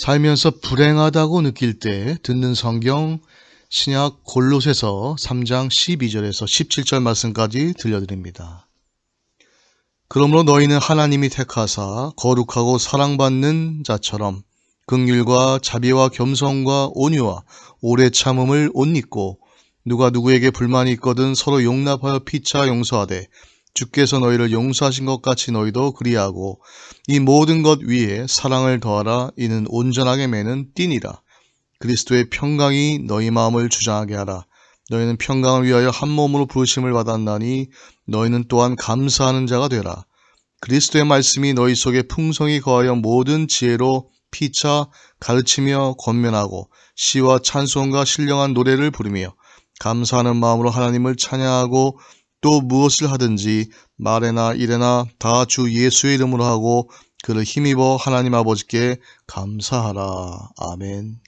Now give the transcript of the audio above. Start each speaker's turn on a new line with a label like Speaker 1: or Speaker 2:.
Speaker 1: 살면서 불행하다고 느낄 때 듣는 성경 신약 골로새서 3장 12절에서 17절 말씀까지 들려드립니다. 그러므로 너희는 하나님이 택하사 거룩하고 사랑받는 자처럼 긍휼과 자비와 겸손과 온유와 오래 참음을 옷 입고 누가 누구에게 불만이 있거든 서로 용납하여 피차 용서하되 주께서 너희를 용서하신 것 같이 너희도 그리하고 이 모든 것 위에 사랑을 더하라. 이는 온전하게 매는 띠니라. 그리스도의 평강이 너희 마음을 주장하게 하라. 너희는 평강을 위하여 한 몸으로 부르심을 받았나니 너희는 또한 감사하는 자가 되라. 그리스도의 말씀이 너희 속에 풍성히 거하여 모든 지혜로 피차 가르치며 권면하고 시와 찬송과 신령한 노래를 부르며 감사하는 마음으로 하나님을 찬양하고 또 무엇을 하든지 말에나 일에나 다 주 예수의 이름으로 하고 그를 힘입어 하나님 아버지께 감사하라. 아멘.